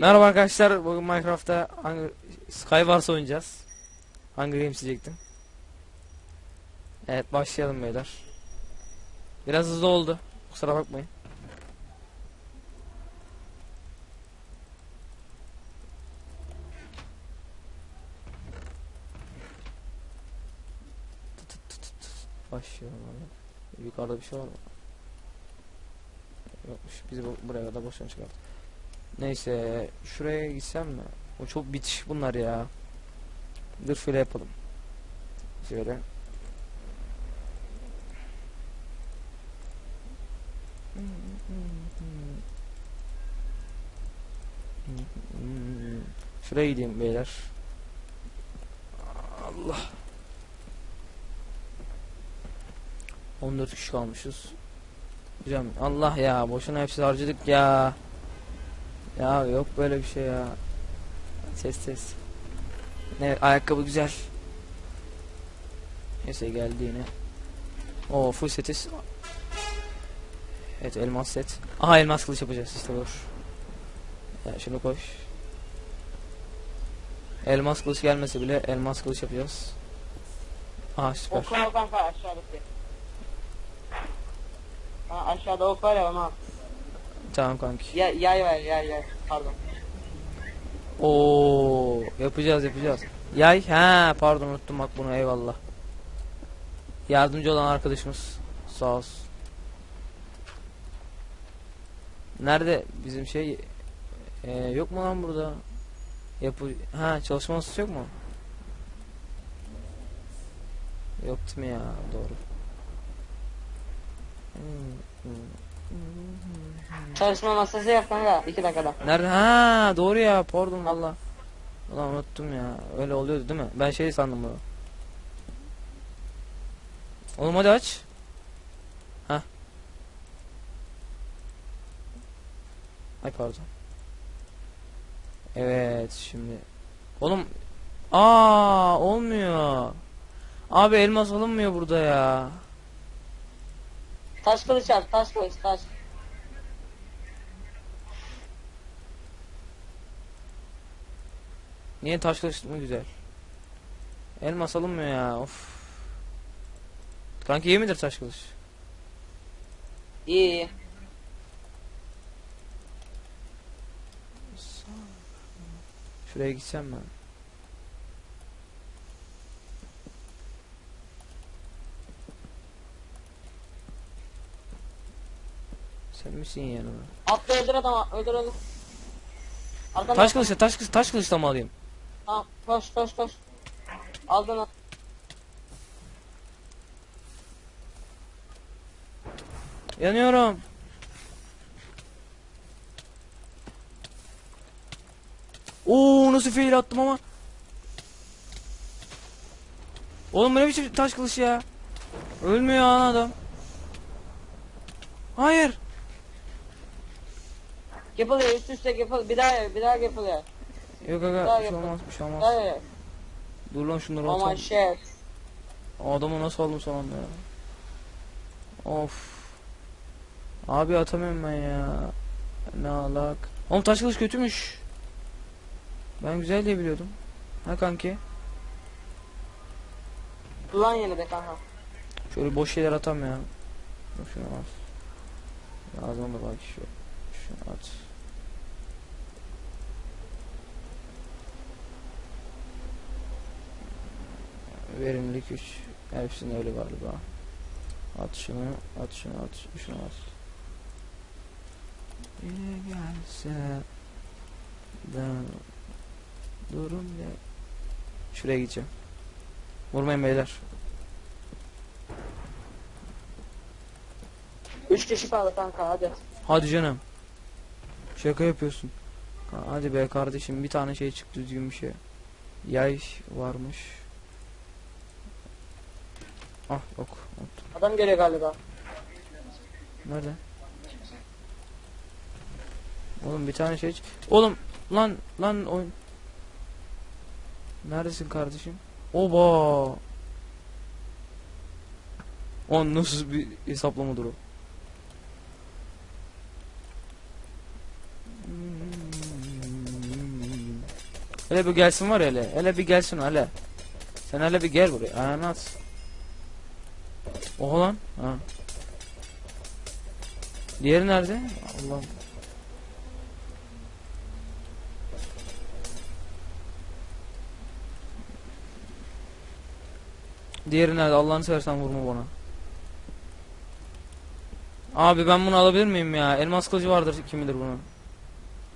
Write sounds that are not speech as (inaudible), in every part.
Merhaba arkadaşlar. Bugün Minecraft'ta. Skywars oynayacağız. Hunger Games diyecektim. Evet başlayalım beyler. Biraz hızlı oldu. Kusura bakmayın. Başlayalım abi. Yukarıda bir şey var mı? Yokmuş. Bizi bu- buraya kadar boşuna çıkarttı. Neyse şuraya gitsem mi? O çok bitiş bunlar ya. Dur şöyle yapalım. Şöyle. Şuraya gideyim beyler. Allah. 14 kişi kalmışız. Hocam Allah ya boşuna hepsi harcadık ya. Ya yok böyle bir şey ya. Ses ses. Ne ayakkabı güzel. Neyse geldi yine. O full setiz. Evet elmas set. Aha elmas kılıç yapacağız işte dur. Ya şunu koş. Elmas kılıç gelmese bile elmas kılıç yapacağız. Aha süper. Ok var kanka aşağıdaki. Ha aşağıda ok var ya ona. Tamam kanki. Ya, yay var yay yay. Pardon. Oo yapacağız yapacağız. Yay ha pardon unuttum bak bunu eyvallah. Yardımcı olan arkadaşımız sağ olsun. Nerede bizim şey Ee, yok mu lan burada? Yapı ha çalışma masası yok mu? Yok değil mi ya doğru. Hmm, hmm. Çalışma masası yap kanka. 2 dakikada. Nerede? Ha doğru ya pardon valla. Ulan unuttum ya. Öyle oluyordu değil mi? Ben şey sandım bunu. Oğlum hadi aç. Ha. Ay pardon. Evet şimdi. Oğlum. Aa olmuyor. Abi elmas alınmıyor burada ya. Taş kılıç yap. Taş kılıç taş. Niye taş kılıç mı güzel? Elmas alınmıyor ya. Of. Kanki iyi midir taş kılıç? İyi iyi. Şuraya gitsem ben. Sen misin yanıma? Atla öldür adamı. Öldür öldür. Arkadan Taş kılıçla taş kılıç taş kılıçla mı alayım? Tamam koş koş koş. Aldın at. Yanıyorum. Oo nasıl fail attım ama. Oğlum bu ne biçim taş kılıç ya? Ölmüyor ana adam. Hayır. Yapılıyor üst üste yapıl. Bir daha yap, bir daha yapılıyor. Yok aga bir şey olmaz bir şey olmaz. yap. Dur lan şunları atalım. shit. Adamı nasıl aldım son anda ya? Of. Abi atamıyorum ben ya. Ne alak. Oğlum taş kılıç kötümüş. Ben güzel diye biliyordum. Ha kanki. Kullan yeni de kanka. Şöyle boş şeyler atam ya. Şunu at. Lazım olur bak şu. Şunu at. Verimlilik 3. Hepsinde öyle galiba. At şunu, at şunu, at. Yine gelse ben durum ne? Şuraya gideceğim. Vurmayın beyler. Üç kişi kaldı kanka hadi. Hadi canım. Şaka yapıyorsun. Ha, Hadi be kardeşim bir tane şey çıktı düzgün bir şey. Yay varmış. Ah yok. unuttum. Adam geliyor galiba. Nerede? Oğlum bir tane şey Oğlum lan lan oyun. Neredesin kardeşim? Oba. O nasıl bir hesaplamadır o? Hmm. Hele bir gelsin var ya hele. Hele bir gelsin hele. Sen hele bir gel buraya. Ayağını at. Oha lan. Ha. Diğeri nerede? Allah'ım. Diğeri nerede? Allah'ını seversen vurma bana. Abi ben bunu alabilir miyim ya? Elmas kılıcı vardır kim bilir bunun.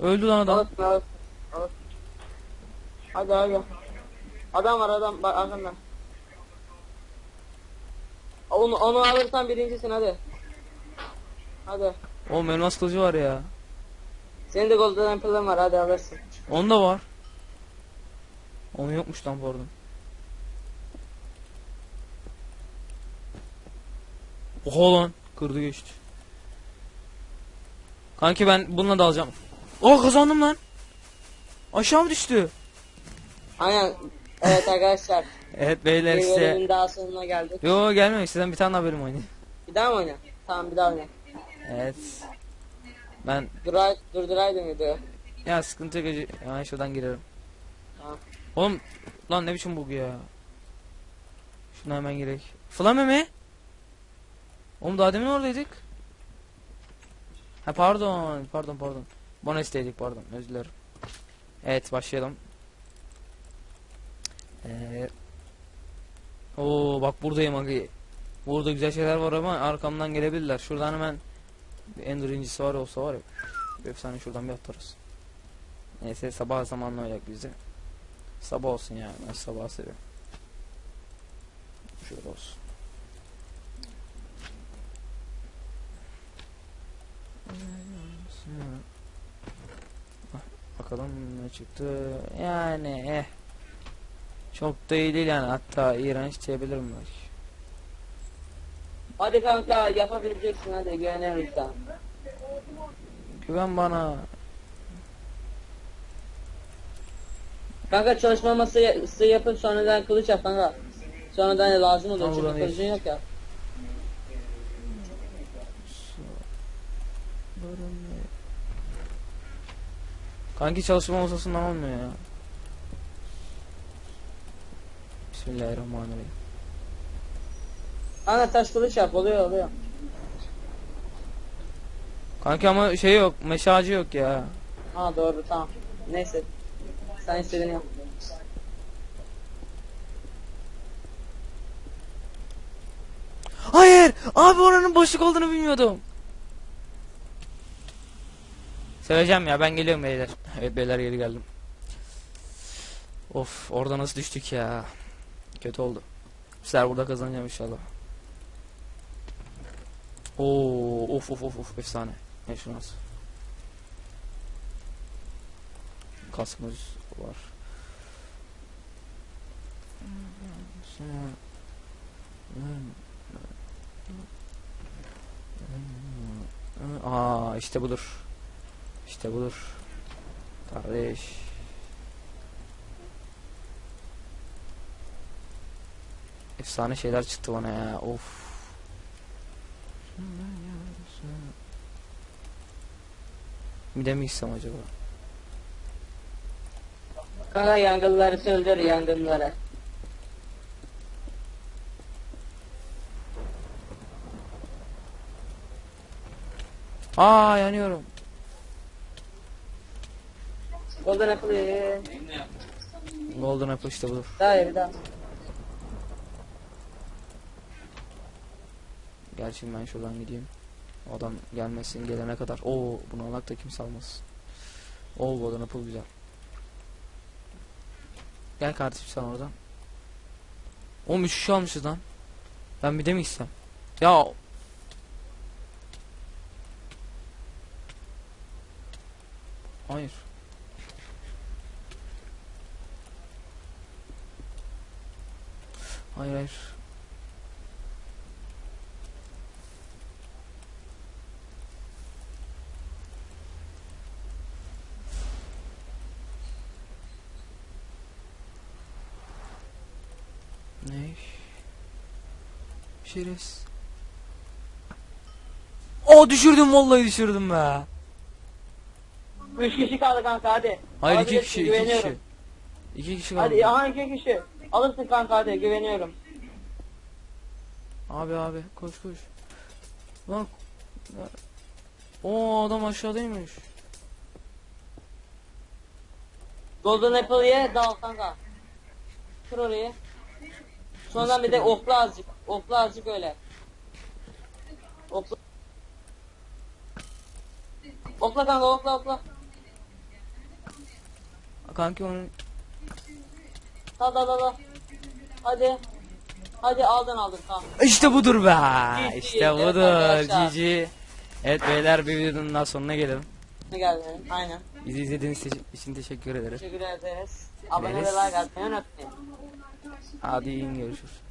Öldü lan adam. Alırsın alırsın. Hadi hadi. Adam var adam bak arkanda. Onu, onu alırsan birincisin hadi. Hadi. Oğlum elmas kılıcı var ya. Senin de golden apple'ın var hadi alırsın. Onda var. Onun yokmuş lan pardon. Oha lan. Kırdı geçti. Kanki ben bununla da alacağım. Oh kazandım lan. Aşağı mı düştü? Aynen. Evet arkadaşlar. Evet beyler bir size. bölümün daha sonuna geldik. Yo gelmemek sizden bir tane bölüm oynayayım. Bir daha mı oyna? Tamam bir daha oyna. Evet. Ben Duray, durduraydın videoyu. ya sıkıntı yok. Ya şuradan girerim. Tamam. Oğlum lan ne biçim bug ya. Şuna hemen girek. Flame mi? Oğlum daha demin oradaydık. Ha pardon, pardon, pardon. Bonesteydik pardon, özür dilerim. Evet başlayalım. Ee, Oo bak buradayım abi. Burada güzel şeyler var ama arkamdan gelebilirler. Şuradan hemen ender incisi var olsa var ya. Efsane şuradan bir atarız. Neyse sabah zamanla oynayacak bizi. Sabah olsun ya. Ben sabah seviyorum. Şöyle olsun. Bak, Bakalım ne çıktı. Yani eh. Çok da iyi değil yani. Hatta iğrenç diyebilirim belki. Hadi kanka yapabileceksin hadi güveniyorum sana. Güven bana. Kanka çalışma masası yapıp sonradan kılıç yap kanka. Sonradan lazım olur Tamam, çünkü buranı kılıcın yok ya. Kanki çalışma masasından olmuyor ya. Bismillahirrahmanirrahim. Kanka taş kılıç yap oluyor oluyor. Kanki ama şey yok, meşacı yok ya. Ha doğru tamam. Neyse. Sen istediğini yap. Hayır! Abi oranın boşluk olduğunu bilmiyordum. Seveceğim ya ben geliyorum beyler. (laughs) Evet beyler geri geldim. Of orada nasıl düştük ya. Kötü oldu. Burada kazanacağım inşallah. Oo of of of of efsane. Ne şu? Kaskımız var. Aa işte budur. İşte budur. Kardeş. Efsane şeyler çıktı bana ya. Of. Bir de mi gitsem acaba? Kanka yangınları söndür yangınları. Aa yanıyorum. Golden Apple'ı. Golden Apple işte budur. Bir daha. Gerçi ben şuradan gideyim. O Adam gelmesin gelene kadar. Oo bunu alak da kimse almasın. Oo Golden Apple güzel. Gel kardeşim sen oradan. 3 kişi almışız lan. Ben bir de mi gitsem? Ya Hayır. Hayır hayır. Ne? Şerefsiz. O düşürdüm vallahi düşürdüm be. Üç kişi kaldı kanka hadi. Hayır iki Alabilirsin, kişi iki güveniyorum. kişi. İki kişi kaldı. Hadi aha iki kişi. Alırsın kanka hadi güveniyorum. Abi abi koş koş. Lan. O adam aşağıdaymış. Golden Apple ye dal kanka. Kır orayı. Sonradan bir de okla azıcık. Okla azıcık öyle. Okla. Okla kanka okla okla. Kanki onun Dal dal dal dal. Hadi. Hadi aldın aldın tamam. İşte budur be. GG, İşte evet budur. arkadaşlar. GG. Evet beyler bir videonun daha sonuna gelelim. Ne geldi? Aynen. Bizi izlediğiniz için teşekkür ederim. Teşekkür ederiz. Abone ve Ederiz. like atmayı unutmayın. Hadi iyi görüşürüz.